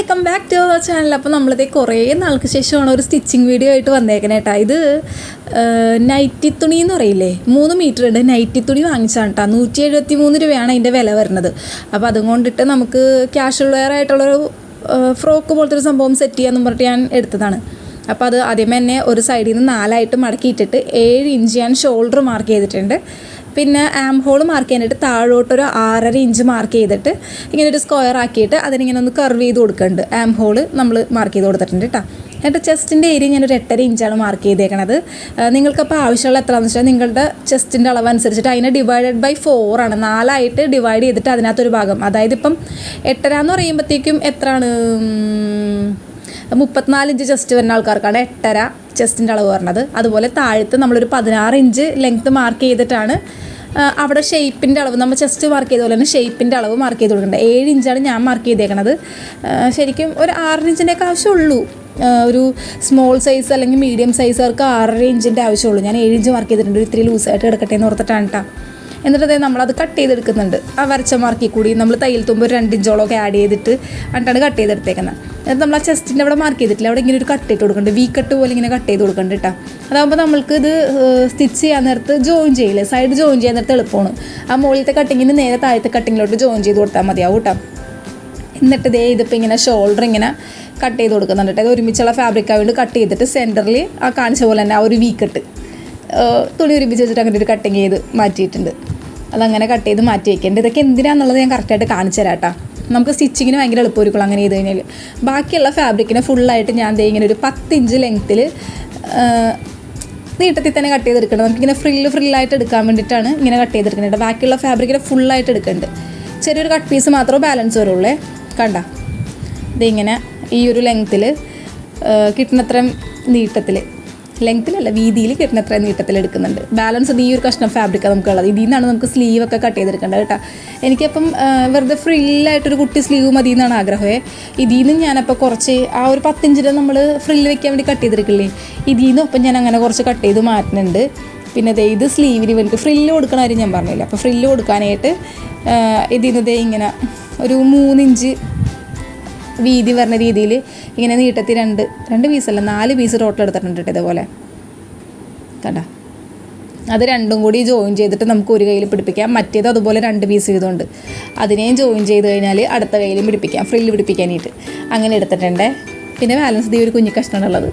Welcome back to our channel അപ്പോൾ നമ്മളിത് കുറേ നാൾക്ക് ശേഷമാണ് ഒരു സ്റ്റിച്ചിങ് വീഡിയോ ആയിട്ട് വന്നേക്കണേ കേട്ടോ ഇത് നൈറ്റി തുണി എന്ന് പറയില്ലേ? മൂന്ന് മീറ്റർ ഉണ്ട്. നൈറ്റി തുണി വാങ്ങിച്ചാണ് കേട്ടോ നൂറ്റി എഴുപത്തി മൂന്ന് രൂപയാണ് അതിന്റെ വില വരുന്നത്. അപ്പോൾ അതുകൊണ്ടിട്ട് നമുക്ക് ക്യാഷ്വൽ വെയർ ആയിട്ടുള്ളൊരു ഫ്രോക്ക് പോലത്തെ ഒരു സംഭവം സെറ്റ് ചെയ്യാമെന്ന് പറഞ്ഞിട്ട് ഞാൻ എടുത്തതാണ്. അപ്പോൾ അത് ആദ്യമേ തന്നെ ഒരു സൈഡിൽ നിന്ന് നാലായിട്ട് മടക്കിയിട്ടിട്ട് ഏഴ് ഇഞ്ച് ഞാൻ ഷോൾഡർ മാർക്ക് ചെയ്തിട്ടുണ്ട്. പിന്നെ ആം ഹോൾ മാർക്ക് ചെയ്യാനായിട്ട് താഴോട്ടൊരു ആറര ഇഞ്ച് മാർക്ക് ചെയ്തിട്ട് ഇങ്ങനെ ഒരു സ്ക്വയർ ആക്കിയിട്ട് അതിനിങ്ങനെ ഒന്ന് കർവ് ചെയ്ത് കൊടുക്കുന്നുണ്ട് ആം ഹോൾ നമ്മൾ മാർക്ക് ചെയ്ത് കൊടുത്തിട്ടുണ്ട് കേട്ടോ എന്നിട്ട് ചെസ്റ്റിന്റെ ഏരിയ ഞാൻ ഞാനൊരു എട്ടര ഇഞ്ചാണ് മാർക്ക് ചെയ്തേക്കണത്. നിങ്ങൾക്കപ്പോൾ ആവശ്യമുള്ള എത്രയാണെന്ന് വെച്ചാൽ നിങ്ങളുടെ ചെസ്റ്റിന്റെ അളവ് അനുസരിച്ചിട്ട് അതിനെ ഡിവൈഡഡ് ബൈ ഫോർ ആണ്. നാലായിട്ട് ഡിവൈഡ് ചെയ്തിട്ട് അതിനകത്തൊരു ഭാഗം. അതായത് ഇപ്പം എട്ടര എന്ന് പറയുമ്പോഴത്തേക്കും എത്രയാണ്? മുപ്പത്തിനാല് ഇഞ്ച് ചെസ്റ്റ് വരുന്ന ആൾക്കാർക്കാണ് എട്ടര ചെസ്റ്റിന്റെ അളവ് പറഞ്ഞത്. അതുപോലെ താഴത്ത് നമ്മളൊരു പതിനാറ് ഇഞ്ച് ലെങ്ത്ത് മാർക്ക് ചെയ്തിട്ടാണ് അവിടെ ഷേപ്പിന്റെ അളവ്. നമ്മൾ ചെസ്റ്റ് മാർക്ക് ചെയ്ത പോലെ തന്നെ ഷേപ്പിന്റെ അളവ് മാർക്ക് ചെയ്ത് കൊടുക്കേണ്ടത് ഏഴ് ഇഞ്ചാണ് ഞാൻ മാർക്ക് ചെയ്തേക്കണത്. ശരിക്കും ഒരു ആറര ഇഞ്ചിന്റെയൊക്കെ ആവശ്യമുള്ളൂ ഒരു സ്മോൾ സൈസ് അല്ലെങ്കിൽ മീഡിയം സൈസുകാർക്ക് ആറര ഇഞ്ചിന്റെ ആവശ്യമുള്ളൂ. ഞാൻ ഏഴ് ഇഞ്ച് മാർക്ക് ചെയ്തിട്ടുണ്ട് ഇത്തിരി ലൂസായിട്ട് കിടക്കട്ടെ എന്ന് ഓർത്തിട്ടാണ് കേട്ടോ എന്നിട്ട് നമ്മൾ നമ്മളത് കട്ട് ചെയ്തെടുക്കുന്നുണ്ട്. ആ വരച്ച മാർക്കിൽ കൂടി നമ്മൾ തയ്യൽ തുമ്പ് ഒരു രണ്ട് ഇഞ്ചോളമൊക്കെ ആഡ് ചെയ്തിട്ട് എന്നിട്ടാണ് കട്ട് ചെയ്തെടുത്തേക്കുന്നത്. എന്നിട്ട് നമ്മൾ ആ ചെസ്റ്റിന്റെ അവിടെ മാർക്ക് ചെയ്തിട്ടില്ല. അവിടെ ഇങ്ങനെ ഒരു കട്ട് ഇട്ട് കൊടുക്കുന്നുണ്ട്. വീ കട്ട് പോലെ ഇങ്ങനെ കട്ട് ചെയ്ത് കൊടുക്കുന്നുണ്ട് കേട്ടോ അതാകുമ്പോൾ നമ്മൾക്ക് ഇത് സ്റ്റിച്ച് ചെയ്യാൻ നേരത്ത് ജോയിൻ ചെയ്യില്ലേ സൈഡ് ജോയിൻ ചെയ്യാൻ നേരത്ത് എളുപ്പമാണ്. ആ മുകളിലത്തെ കട്ടിങ്ങിന് നേരെ താഴത്തെ കട്ടിങ്ങിലോട്ട് ജോയിൻ ചെയ്ത് കൊടുത്താൽ മതിയാവും കേട്ടോ എന്നിട്ട് ദേ ഇതിപ്പോൾ ഇങ്ങനെ ഷോൾഡർ ഇങ്ങനെ കട്ട് ചെയ്ത് കൊടുക്കുന്നുണ്ട് കേട്ടോ ഇത് ഒരുമിച്ചുള്ള ഫാബ്രിക് ആയതുകൊണ്ട് കട്ട് ചെയ്തിട്ട് സെന്ററിൽ ആ കാണിച്ച പോലെ തന്നെ ആ ഒരു വീ കട്ട് തുണി ഒരുമിച്ച് വെച്ചിട്ട് അങ്ങനെ ഒരു കട്ടിങ് ചെയ്ത് മാറ്റിയിട്ടുണ്ട്. അതങ്ങനെ കട്ട് ചെയ്ത് മാറ്റി വയ്ക്കേണ്ടത് ഇതൊക്കെ എന്തിനാന്നുള്ളത് ഞാൻ കറക്റ്റായിട്ട് കാണിച്ചു തരാം നമുക്ക് സ്റ്റിച്ചിങ്ങിന് ഭയങ്കര എളുപ്പമായിരിക്കും അങ്ങനെ ചെയ്ത് കഴിഞ്ഞാൽ ബാക്കിയുള്ള ഫാബ്രിക്കിനെ ഫുള്ളായിട്ട് ഞാൻ ദേ ഇങ്ങനെ ഒരു പത്ത് ഇഞ്ച് ലെങ്ത്തിൽ നീട്ടത്തിൽ തന്നെ കട്ട് ചെയ്തെടുക്കണം നമുക്കിങ്ങനെ ഫ്രില്ല് ഫ്രില്ലായിട്ട് എടുക്കാൻ വേണ്ടിയിട്ടാണ് ഇങ്ങനെ കട്ട് ചെയ്തെടുക്കുന്നത് ബാക്കിയുള്ള ഫാബ്രിക്കിനെ ഫുള്ളായിട്ട് എടുക്കുന്നുണ്ട് ചെറിയൊരു കട്ട് പീസ് മാത്രമേ ബാലൻസ് വരുള്ളേ. കണ്ട? ഇതിങ്ങനെ ഈ ഒരു ലെങ്ത്തിൽ കിട്ടുന്നത്രയും നീട്ടത്തിൽ ലെങ്ത്തിലല്ല വീതിയിൽ കിട്ടുന്ന അത്രയും നീട്ടത്തിൽ എടുക്കുന്നുണ്ട്. ബാലൻസ് ഈ ഒരു കഷ്ണം ഫാബ്രിക്കാണ് നമുക്കുള്ളത്. ഇതിൽ നിന്നാണ് നമുക്ക് സ്ലീവ് ഒക്കെ കട്ട് ചെയ്തെടുക്കേണ്ടത് കേട്ടോ. എനിക്കപ്പം വെറുതെ ഫ്രില്ലായിട്ടൊരു കുട്ടി സ്ലീവ് മതി എന്നാണ് ആഗ്രഹമേ. ഇതിൽ നിന്ന് ഞാനപ്പോൾ കുറച്ച് ആ ഒരു പത്തിഞ്ചിൽ നമ്മൾ ഫ്രില്ല് വെക്കാൻ വേണ്ടി കട്ട് ചെയ്തെടുക്കില്ലേ ഇതിൽ നിന്നും അപ്പം ഞാൻ അങ്ങനെ കുറച്ച് കട്ട് ചെയ്ത് മാറ്റുന്നുണ്ട്. പിന്നെ ദേ ഇത് സ്ലീവിന് ഇവർക്ക് ഫ്രില്ല് കൊടുക്കണ കാര്യം ഞാൻ പറഞ്ഞില്ല? അപ്പോൾ ഫ്രില്ല് കൊടുക്കാനായിട്ട് ഇതിൽ നിന്ന് ഇങ്ങനെ ഒരു മൂന്നിഞ്ച് വീതി പറഞ്ഞ രീതിയിൽ ഇങ്ങനെ നീട്ടത്തി രണ്ട് രണ്ട് പീസല്ല നാല് പീസ് ടോട്ടൽ എടുത്തിട്ടുണ്ട് ഇതേപോലെ. കണ്ട. അത് രണ്ടും കൂടി ജോയിൻ ചെയ്തിട്ട് നമുക്ക് ഒരു കയ്യിൽ പിടിപ്പിക്കാം. മറ്റേത് അതുപോലെ രണ്ട് പീസ് ചെയ്തുകൊണ്ട് അതിനെയും ജോയിൻ ചെയ്ത് കഴിഞ്ഞാൽ അടുത്ത കയ്യിലും പിടിപ്പിക്കാം. ഫ്രില്ല് പിടിപ്പിക്കാനായിട്ട്. അങ്ങനെ എടുത്തിട്ടുണ്ട്. പിന്നെ ബാലൻസ് ദേ ഒരു കുഞ്ഞു കഷ്ണമുള്ളത്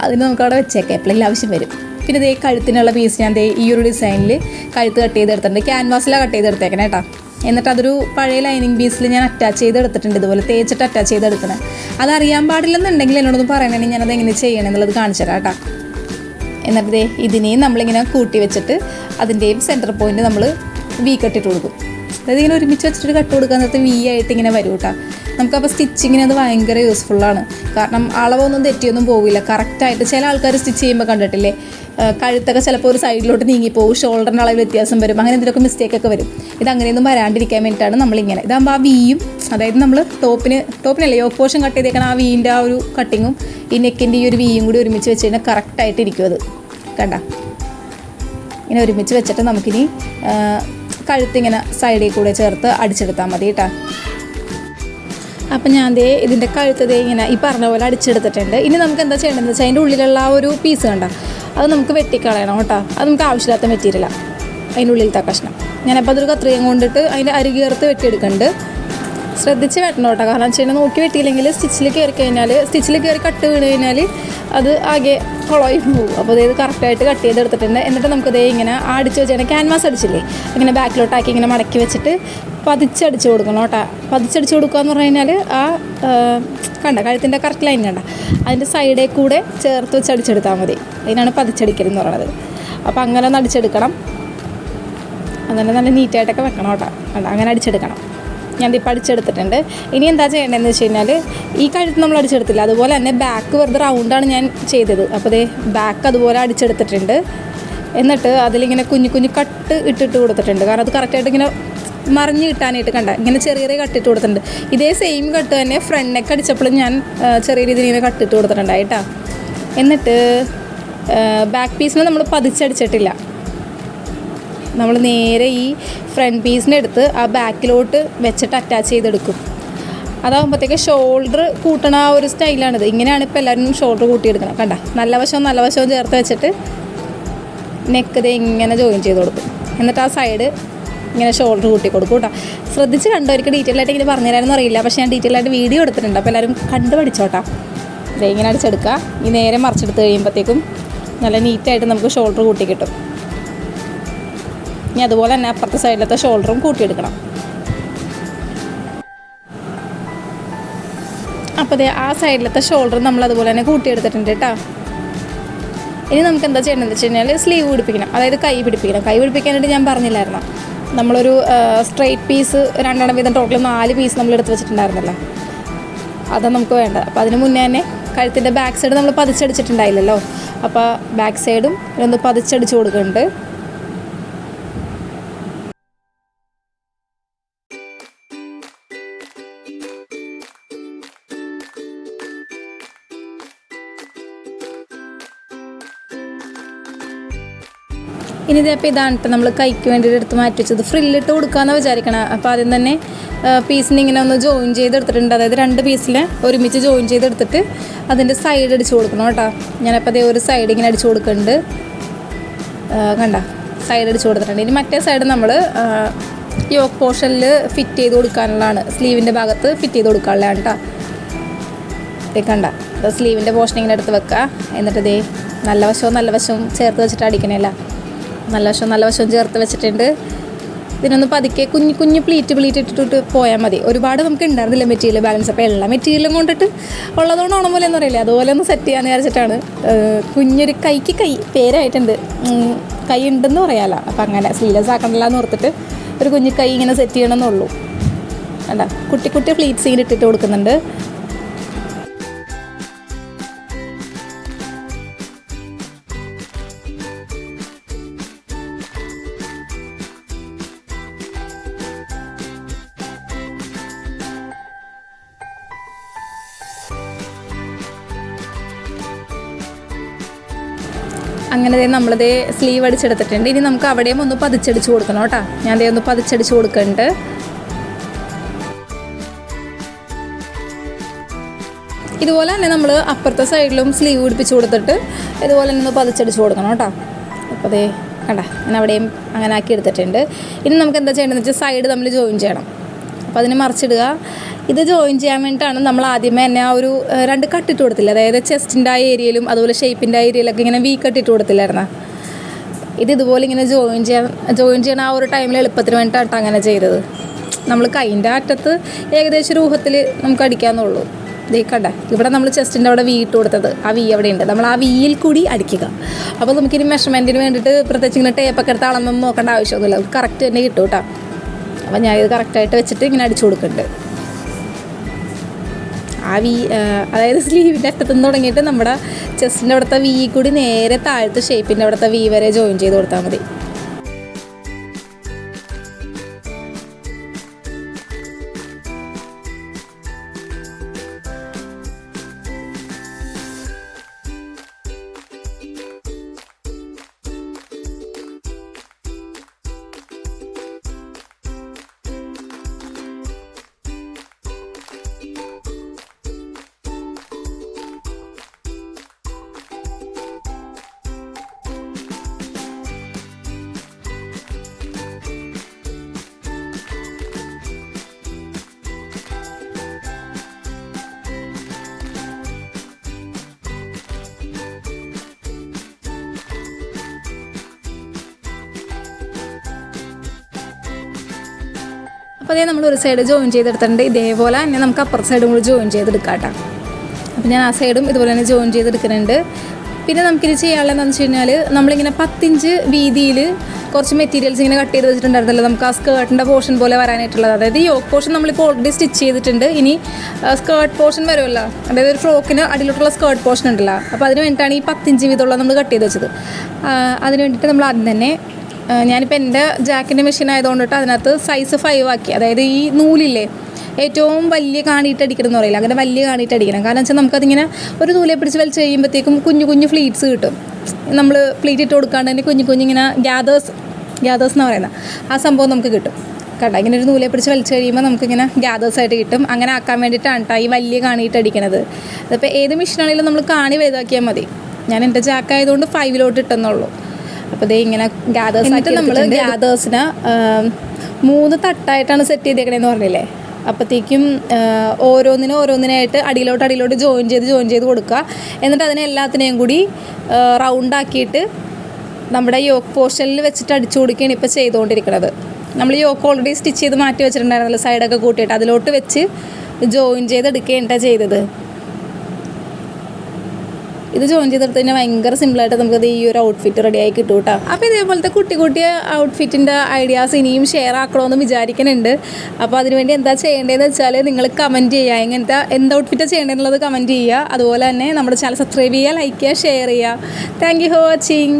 അതിന് നമുക്ക് അവിടെ വെച്ചേക്കാം. എപ്പോഴെങ്കിലും ആവശ്യം വരും. പിന്നെ ദേ കഴുത്തിനുള്ള പീസ് ഞാൻ ദേ ഈ ഒരു ഡിസൈനിൽ കഴുത്ത് കട്ട് ചെയ്തെടുത്തിട്ടുണ്ട്. ക്യാൻവാസിലാണ് കട്ട് ചെയ്തെടുത്തേക്കണേ കേട്ടോ എന്നിട്ട് അതൊരു പഴയ ലൈനിങ് പീസിൽ ഞാൻ അറ്റാച്ച് ചെയ്തെടുത്തിട്ടുണ്ട്. ഇതുപോലെ തേച്ചിട്ട് അറ്റാച്ച് ചെയ്തെടുക്കണം. അതറിയാൻ പാടില്ലെന്നുണ്ടെങ്കിൽ എന്നോടൊന്ന് പറയണമെങ്കിൽ ഞാനത് എങ്ങനെ ചെയ്യണം എന്നുള്ളത് കാണിച്ചു തരാം കേട്ടോ എന്നിട്ട് ഇതിനെയും നമ്മളിങ്ങനെ കൂട്ടി വെച്ചിട്ട് അതിന്റെയും സെന്റർ പോയിന്റ് നമ്മൾ വി കട്ടിട്ട് കൊടുക്കും. അതായത് ഇങ്ങനെ ഒരുമിച്ച് വെച്ചിട്ട് കട്ട് കൊടുക്കാൻ നേരത്തെ വി ആയിട്ട് ഇങ്ങനെ വരും കേട്ടോ നമുക്കപ്പോൾ സ്റ്റിച്ചിങ്ങിന് അത് ഭയങ്കര യൂസ്ഫുള്ളാണ് കാരണം അളവൊന്നും തെറ്റിയൊന്നും പോവില്ല. കറക്റ്റായിട്ട് ചില ആൾക്കാർ സ്റ്റിച്ച് ചെയ്യുമ്പോൾ കണ്ടിട്ടില്ലേ? കഴുത്തൊക്കെ ചിലപ്പോൾ ഒരു സൈഡിലോട്ട് നീങ്ങിപ്പോവും. ഷോൾഡറിന്റെ അളവിൽ വ്യത്യാസം വരും. അങ്ങനെ എന്തെങ്കിലുമൊക്കെ മിസ്റ്റേക്ക് ഒക്കെ വരും. ഇത് അങ്ങനെയൊന്നും വരാണ്ടിരിക്കാൻ വേണ്ടിയിട്ടാണ് നമ്മളിങ്ങനെ. ഇതാകുമ്പോൾ ആ വീയും അതായത് നമ്മൾ ടോപ്പിന് ടോപ്പിനല്ലേ യോക്ക് പോർഷൻ കട്ട് ചെയ്തേക്കണം ആ വീന്റെ ആ ഒരു കട്ടിങ്ങും ഈ നെക്കിന്റെ ഈ ഒരു വീയും കൂടി ഒരുമിച്ച് വെച്ച് കഴിഞ്ഞാൽ കറക്റ്റായിട്ട് ഇരിക്കും അത്. കണ്ട? ഇങ്ങനെ ഒരുമിച്ച് വെച്ചിട്ട് നമുക്കിനി കഴുത്തിങ്ങനെ സൈഡിൽ കൂടെ ചേർത്ത് അടിച്ചെടുത്താൽ മതി കേട്ടോ. അപ്പം ഞാൻ ദേ ഇതിന്റെ കഴുത്ത് ദേ ഇങ്ങനെ ഈ പറഞ്ഞ പോലെ അടിച്ചെടുത്തിട്ടുണ്ട്. ഇനി നമുക്ക് എന്താ ചെയ്യേണ്ടതെന്ന് വെച്ചാൽ അതിന്റെ ഉള്ളിലുള്ള ആ ഒരു പീസ് കണ്ട? അത് നമുക്ക് വെട്ടിക്കളയണം കേട്ടോ. അത് നമുക്ക് ആവശ്യമില്ലാത്ത മെറ്റീരിയലാണ് അതിന്റെ ഉള്ളിലത്തെ കഷ്ണം. ഞാനപ്പോൾ അതൊരു കത്രിയും കൊണ്ടിട്ട് അതിന്റെ അരികേർത്ത് വെട്ടിയെടുക്കുന്നുണ്ട്. ശ്രദ്ധിച്ച് വെട്ടണം കേട്ടോ. കാരണം വെച്ച് കഴിഞ്ഞാൽ നോക്കി വെട്ടിയില്ലെങ്കിൽ സ്റ്റിച്ചിൽ കയറി കഴിഞ്ഞാൽ സ്റ്റിച്ചിൽ കയറി കട്ട് വീണ് കഴിഞ്ഞാൽ അത് ആകെ കുളമായി പോകും. അപ്പോൾ അതായത് കറക്റ്റായിട്ട് കട്ട് ചെയ്തെടുത്തിട്ടുണ്ട്. എന്നിട്ട് നമുക്കതേ ഇങ്ങനെ അടിച്ച് വെച്ചാൽ ക്യാൻവാസ് അടിച്ചില്ലേ? ഇങ്ങനെ ബാക്കിലോട്ടാക്കി ഇങ്ങനെ മടക്കി വെച്ചിട്ട് പതിച്ചടിച്ച് കൊടുക്കണം കേട്ടോ. പതിച്ചടിച്ച് കൊടുക്കുക എന്ന് പറഞ്ഞു കഴിഞ്ഞാൽ ആ കണ്ട കഴുത്തിന്റെ കറക്റ്റ് ലൈൻ കണ്ട. അതിന്റെ സൈഡിൽ കൂടെ ചേർത്ത് വെച്ച് അടിച്ചെടുത്താൽ മതി. അതിനാണ് പതിച്ചടിക്കൽ എന്ന് പറയുന്നത് അപ്പോൾ അങ്ങനെ ഒന്ന് അടിച്ചെടുക്കണം. അങ്ങനെ നല്ല നീറ്റായിട്ടൊക്കെ വെക്കണം കേട്ടോ. കണ്ട അങ്ങനെ അടിച്ചെടുക്കണം. ഇപ്പം അടിച്ചെടുത്തിട്ടുണ്ട്. ഇനി എന്താ ചെയ്യേണ്ടതെന്ന് വെച്ച് കഴിഞ്ഞാൽ ഈ കഴുത്ത് നമ്മൾ അടിച്ചെടുത്തില്ല. അതുപോലെ തന്നെ ബാക്ക് വെറുതെ റൗണ്ടാണ് ഞാൻ ചെയ്തത്. അപ്പോൾ ദേ ബാക്ക് അതുപോലെ അടിച്ചെടുത്തിട്ടുണ്ട്. എന്നിട്ട് അതിലിങ്ങനെ കുഞ്ഞു കുഞ്ഞു കട്ട് ഇട്ടിട്ട് കൊടുത്തിട്ടുണ്ട്. കാരണം അത് കറക്റ്റായിട്ട് ഇങ്ങനെ മറിഞ്ഞ് കിട്ടാനായിട്ട് കണ്ട. ഇങ്ങനെ ചെറിയ ചെറിയ കട്ടിട്ട് കൊടുത്തിട്ടുണ്ട്. ഇതേ സെയിം കട്ട് തന്നെ ഫ്രണ്ട് നെക്ക് അടിച്ചപ്പോഴും ഞാൻ ചെറിയ രീതിയിൽ ഇങ്ങനെ കട്ടിട്ട് കൊടുത്തിട്ടുണ്ടായിട്ടാ എന്നിട്ട് ബാക്ക് പീസിന് നമ്മൾ പതിച്ചടിച്ചിട്ടില്ല. നമ്മൾ നേരെ ഈ ഫ്രണ്ട് പീസിനെ അടുത്ത് ആ ബാക്കിലോട്ട് വെച്ചിട്ട് അറ്റാച്ച് ചെയ്തെടുക്കും. അതാകുമ്പോഴത്തേക്ക് ഷോൾഡർ കൂട്ടണ ആ ഒരു സ്റ്റൈലാണിത്. ഇങ്ങനെയാണ് ഇപ്പോൾ എല്ലാവരും ഷോൾഡർ കൂട്ടിയെടുക്കണം കണ്ട നല്ല വശവും നല്ല വശവും ചേർത്ത് വെച്ചിട്ട് നെക്ക് ഇത് ഇങ്ങനെ ജോയിൻ ചെയ്ത് കൊടുക്കും. എന്നിട്ട് ആ സൈഡ് ഇങ്ങനെ ഷോൾഡർ കൂട്ടി കൊടുക്കും കേട്ടോ ശ്രദ്ധിച്ച് കണ്ടവർക്ക് ഡീറ്റെയിൽ ആയിട്ട് ഇങ്ങനെ പറഞ്ഞുതരാനൊന്നും അറിയില്ല. പക്ഷേ ഞാൻ ഡീറ്റെയിൽ ആയിട്ട് വീഡിയോ എടുത്തിട്ടുണ്ട്. അപ്പോൾ എല്ലാവരും കണ്ടു പഠിച്ചോട്ടാ. ദേ ഇങ്ങനെ അടിച്ചെടുക്കുക. ഈ നേരെ മറിച്ചെടുത്ത് കഴിയുമ്പോഴത്തേക്കും നല്ല നീറ്റായിട്ട് നമുക്ക് ഷോൾഡർ കൂട്ടി കിട്ടും. ഇനി അതുപോലെ തന്നെ അപ്പുറത്തെ സൈഡിലത്തെ ഷോൾഡറും കൂട്ടിയെടുക്കണം. അപ്പോൾ അതെ ആ സൈഡിലത്തെ ഷോൾഡർ നമ്മൾ അതുപോലെ തന്നെ കൂട്ടിയെടുത്തിട്ടുണ്ട് കേട്ടോ ഇനി നമുക്ക് എന്താ ചെയ്യേണ്ടതെന്ന് വെച്ച് കഴിഞ്ഞാൽ സ്ലീവ് പിടിപ്പിക്കണം. അതായത് കൈ പിടിപ്പിക്കണം. കൈ പിടിപ്പിക്കാനായിട്ട് ഞാൻ പറഞ്ഞില്ലായിരുന്നു? നമ്മളൊരു സ്ട്രെയിറ്റ് പീസ് രണ്ടെണ്ണം വീതം ടോട്ടൽ നാല് പീസ് നമ്മൾ എടുത്ത് വെച്ചിട്ടുണ്ടായിരുന്നല്ലോ. അതാണ് നമുക്ക് വേണ്ടത്. അപ്പോൾ അതിന് മുന്നേ തന്നെ കഴുത്തിന്റെ ബാക്ക് സൈഡ് നമ്മൾ പതിച്ചടിച്ചിട്ടുണ്ടായില്ലല്ലോ. അപ്പോൾ ബാക്ക് സൈഡും ഒന്ന് പതിച്ചടിച്ച് കൊടുക്കുന്നുണ്ട്. ഇനി ഇതപ്പോൾ ഇതാണ് നമ്മൾ കൈക്ക് വേണ്ടിയിട്ട് എടുത്ത് മാറ്റി വെച്ചത്. ഫ്രില്ലിട്ട് കൊടുക്കാമെന്ന് വിചാരിക്കണം. അപ്പോൾ ആദ്യം തന്നെ പീസിന് ഇങ്ങനെ ഒന്ന് ജോയിൻ ചെയ്തെടുത്തിട്ടുണ്ട്. അതായത് രണ്ട് പീസിൽ ഒരുമിച്ച് ജോയിൻ ചെയ്തെടുത്തിട്ട് അതിന്റെ സൈഡ് അടിച്ച് കൊടുക്കണം കേട്ടോ. ഞാനപ്പോൾ അതേ ഒരു സൈഡ് ഇങ്ങനെ അടിച്ച് കൊടുക്കുന്നുണ്ട്. കണ്ട? സൈഡ് അടിച്ച് കൊടുത്തിട്ടുണ്ട്. ഇനി മറ്റേ സൈഡ് നമ്മൾ യോക്ക് പോർഷനിൽ ഫിറ്റ് ചെയ്ത് കൊടുക്കാനുള്ളതാണ്. സ്ലീവിന്റെ ഭാഗത്ത് ഫിറ്റ് ചെയ്ത് കൊടുക്കാനുള്ളതാണ് കേട്ടോ. കണ്ട? സ്ലീവിന്റെ പോർഷൻ ഇങ്ങനെ എടുത്ത് വെക്കുക എന്നിട്ട് ദേ നല്ല വശവും നല്ല വശവും ചേർത്ത് വെച്ചിട്ട് അടിക്കണേല. നല്ല വശം നല്ല വശം ചേർത്ത് വെച്ചിട്ടുണ്ട്. ഇതിനൊന്ന് പതുക്കെ കുഞ്ഞു കുഞ്ഞു പ്ലീറ്റ് പ്ലീറ്റ് ഇട്ടിട്ട് പോയാൽ മതി. ഒരുപാട് നമുക്ക് ഉണ്ടായിരുന്നില്ല മെറ്റീരിയൽ ബാലൻസ് അപ്പോൾ എല്ലാ മെറ്റീരിയലും കൊണ്ടിട്ട് ഉള്ളതുകൊണ്ട് ഓണം പോലെ എന്ന് അറിയില്ല. അതുപോലെ ഒന്ന് സെറ്റ് ചെയ്യാമെന്ന് വിചാരിച്ചിട്ടാണ്. കുഞ്ഞൊരു കൈക്ക് കൈ പേരായിട്ടുണ്ട്. കൈ ഉണ്ടെന്ന് പറയാമല്ലോ അപ്പം അങ്ങനെ സ്ലീലസ് ആക്കണ്ടല്ല എന്ന് ഓർത്തിട്ട് ഒരു കുഞ്ഞു കൈ ഇങ്ങനെ സെറ്റ് ചെയ്യണമെന്നുള്ളൂ. അല്ല കുട്ടി കുട്ടി പ്ലീറ്റ്സ് ഇങ്ങനെ ഇട്ടിട്ട് കൊടുക്കുന്നുണ്ട്. അങ്ങനെ ദേ നമ്മളിതേ സ്ലീവ് അടിച്ചെടുത്തിട്ടുണ്ട്. ഇനി നമുക്ക് അവിടെയും ഒന്ന് പതിച്ചടിച്ച് കൊടുക്കണം കേട്ടോ. ഞാൻ ദേ ഒന്ന് പതിച്ചടിച്ച് കൊടുക്കുന്നുണ്ട് ഇതുപോലെ തന്നെ നമ്മൾ അപ്പുറത്തെ സൈഡിലും സ്ലീവ് പിടിപ്പിച്ച് കൊടുത്തിട്ട് ഇതുപോലെ തന്നെ ഒന്ന് പതിച്ചടിച്ച് കൊടുക്കണം കേട്ടോ. അപ്പോൾ അതേ കണ്ട ഞാൻ അവിടെയും അങ്ങനെ ആക്കി എടുത്തിട്ടുണ്ട്. ഇനി നമുക്ക് എന്താ ചെയ്യേണ്ടതെന്ന് വെച്ചാൽ സൈഡ് തമ്മിൽ ജോയിൻ ചെയ്യണം. അപ്പോൾ അതിന് മറിച്ചിടുക. ഇത് ജോയിൻ ചെയ്യാൻ വേണ്ടിയിട്ടാണ് നമ്മൾ ആദ്യമേ തന്നെ ആ ഒരു രണ്ട് കട്ടിട്ട് കൊടുത്തില്ല? അതായത് ചെസ്റ്റിന്റെ ആ ഏരിയയിലും അതുപോലെ ഷേപ്പിന്റെ ആ ഏരിയയിലൊക്കെ ഇങ്ങനെ വീ കട്ടിട്ട് കൊടുത്തില്ലായിരുന്നു? ഇത് ഇതുപോലെ ഇങ്ങനെ ജോയിൻ ചെയ്യാൻ ജോയിൻ ചെയ്യണ ആ ഒരു ടൈമിൽ എളുപ്പത്തിന് വേണ്ടിയിട്ടാണ് അങ്ങനെ ചെയ്തത്. നമ്മൾ കൈന്റെ അറ്റത്ത് ഏകദേശം രൂപത്തിൽ നമുക്ക് അടിക്കാമെന്നുള്ളൂ ദേ ഇവിടെ നമ്മൾ ചെസ്റ്റിന്റെ അവിടെ വി ഇട്ട് കൊടുത്തത്. ആ വീ അവിടെ ഉണ്ട് നമ്മൾ ആ വീയിൽ കൂടി അടിക്കുക. അപ്പോൾ നമുക്കിനി മെഷർമെന്റിന് വേണ്ടിയിട്ട് പ്രത്യേകിച്ച് ഇങ്ങനെ ടേപ്പൊക്കെ എടുത്ത് അളന്നൊന്നും നോക്കേണ്ട ആവശ്യമൊന്നുമില്ല. കറക്റ്റ് തന്നെ കിട്ടും കേട്ടോ. അപ്പോൾ ഞാൻ ഇത് കറക്റ്റായിട്ട് വെച്ചിട്ട് ഇങ്ങനെ അടിച്ചു കൊടുക്കുന്നുണ്ട്. ആ വി അതായത് സ്ലീവിന്റെ അറ്റത്തുനിന്ന് തുടങ്ങിയിട്ട് നമ്മുടെ ചെസ്റ്റിന്റെ അവിടുത്തെ വി കൂടി നേരെ താഴത്തെ ഷേപ്പിന്റെ അവിടുത്തെ വി വരെ ജോയിൻ ചെയ്ത് കൊടുത്താൽ മതി. അപ്പോൾ അതേ നമ്മൾ ഒരു സൈഡ് ജോയിൻ ചെയ്തെടുത്തിട്ടുണ്ട്. ഇതേപോലെ തന്നെ നമുക്ക് അപ്പുറത്തെ സൈഡും കൂടി ജോയിൻ ചെയ്തെടുക്കാം കേട്ടോ അപ്പോൾ ഞാൻ ആ സൈഡും ഇതുപോലെ തന്നെ ജോയിൻ ചെയ്തെടുക്കുന്നുണ്ട്. പിന്നെ നമുക്കിത് ചെയ്യാനുള്ളത് എന്താണെന്ന് വെച്ച് കഴിഞ്ഞാൽ നമ്മളിങ്ങനെ പത്തിഞ്ച് വീതിയിൽ കുറച്ച് മെറ്റീരിയൽസ് ഇങ്ങനെ കട്ട് ചെയ്ത് വെച്ചിട്ടുണ്ടായിരുന്നല്ലോ. നമുക്ക് ആ സ്കേർട്ടിന്റെ പോർഷൻ പോലെ വരാനായിട്ടുള്ളത്. അതായത് ഈ യോക്ക് പോർഷൻ നമ്മളിപ്പോൾ ഓൾറെഡി സ്റ്റിച്ച് ചെയ്തിട്ടുണ്ട്. ഇനി സ്കേർട്ട് പോർഷൻ വരുമല്ലോ. അതായത് ഒരു ഫ്രോക്കിന് അടിയിലോട്ടുള്ള സ്കേർട്ട് പോർഷൻ ഉണ്ടല്ലോ. അപ്പോൾ അതിന് വേണ്ടിയിട്ടാണ് ഈ പത്തിഞ്ച് വീതമുള്ള നമ്മൾ കട്ട് ചെയ്ത് വെച്ചത്. അതിന് വേണ്ടിയിട്ട് നമ്മൾ ആദ്യം തന്നെ ഞാനിപ്പോൾ എന്റെ ജാക്കിന്റെ മെഷീൻ ആയതുകൊണ്ടിട്ട് അതിനകത്ത് സൈസ് ഫൈവ് ആക്കി. അതായത് ഈ നൂലില്ലേ ഏറ്റവും വലിയ കാണിയിട്ട് അടിക്കണം എന്ന് പറയില്ല അങ്ങനെ വലിയ കാണിയിട്ട് അടിക്കണം. കാരണം വെച്ചാൽ നമുക്കതിങ്ങനെ ഒരു നൂലെ പിടിച്ച് വലിച്ച് കഴിയുമ്പോഴത്തേക്കും കുഞ്ഞു കുഞ്ഞു ഫ്ലീറ്റ്സ് കിട്ടും. നമ്മൾ പ്ലീറ്റ് ഇട്ട് കൊടുക്കാണ്ട് തന്നെ കുഞ്ഞു കുഞ്ഞിങ്ങനെ ഗ്യാദേഴ്സ് ഗ്യാദേഴ്സ് എന്ന് പറയുന്നത് ആ സംഭവം നമുക്ക് കിട്ടും. കണ്ട? ഇങ്ങനെ ഒരു നൂലെ പിടിച്ച് വലിച്ചു കഴിയുമ്പോൾ നമുക്കിങ്ങനെ ഗ്യാദേഴ്സ് ആയിട്ട് കിട്ടും. അങ്ങനെ ആക്കാൻ വേണ്ടിയിട്ടാണ് ഈ വലിയ കാണിയിട്ട് അടിക്കണത്. അതിപ്പോൾ ഏത് മെഷീനാണെങ്കിലും നമ്മൾ കാണി വലുതാക്കിയാൽ മതി. ഞാൻ എന്റെ ജാക്കായതുകൊണ്ട് ഫൈവിലോട്ട് ഇട്ടെന്നുള്ളൂ അപ്പോൾ ഇതേ ഇങ്ങനെ ഗ്യാദേഴ്സ് ആയിട്ട് നമ്മൾ ഗ്യാദേഴ്സിന് മൂന്ന് തട്ടായിട്ടാണ് സെറ്റ് ചെയ്തേക്കണേന്ന് പറഞ്ഞില്ലേ? അപ്പോഴത്തേക്കും ഓരോന്നിനും ഓരോന്നിനായിട്ട് അടിയിലോട്ട് അടിയിലോട്ട് ജോയിൻ ചെയ്ത് ജോയിൻ ചെയ്ത് കൊടുക്കുക. എന്നിട്ട് അതിനെ എല്ലാത്തിനെയും കൂടി റൗണ്ട് ആക്കിയിട്ട് നമ്മുടെ യോക്ക് പോർഷനിൽ വെച്ചിട്ട് അടിച്ചു കൊടുക്കുകയാണ് ഇപ്പോൾ ചെയ്തുകൊണ്ടിരിക്കുന്നത് നമ്മൾ യോക്ക് ഓൾറെഡി സ്റ്റിച്ച് ചെയ്ത് മാറ്റി വെച്ചിട്ടുണ്ടായിരുന്നല്ലോ സൈഡൊക്കെ കൂട്ടിയിട്ട്. അതിലോട്ട് വെച്ച് ജോയിൻ ചെയ്ത് ചെയ്തെടുക്കുകയാണ് ചെയ്തത്. ഇത് ജോയിൻ ചെയ്തെടുത്ത് കഴിഞ്ഞാൽ ഭയങ്കര സിമ്പിളായിട്ട് നമുക്കത് ഈ ഒരു ഔട്ട്ഫിറ്റ് റെഡി ആയി കിട്ടും കേട്ടോ അപ്പോൾ ഇതേപോലത്തെ കുട്ടി കുട്ടിയ ഔട്ട്ഫിറ്റിന്റെ ഐഡിയാസ് ഇനിയും ഷെയർ ആക്കണമെന്ന് വിചാരിക്കുന്നുണ്ട് അപ്പോൾ അതിനുവേണ്ടി എന്താ ചെയ്യേണ്ടതെന്ന് വെച്ചാൽ നിങ്ങൾ കമന്റ് ചെയ്യുക എങ്ങനത്തെ എന്ത് ഔട്ട്ഫിറ്റാണ് ചെയ്യേണ്ടതെന്നുള്ളത് കമന്റ് ചെയ്യുക അതുപോലെ തന്നെ നമ്മുടെ ചാനൽ സബ്സ്ക്രൈബ് ചെയ്യുക ലൈക്ക് ചെയ്യുക ഷെയർ ചെയ്യുക താങ്ക് യു ഫോർ വാച്ചിങ്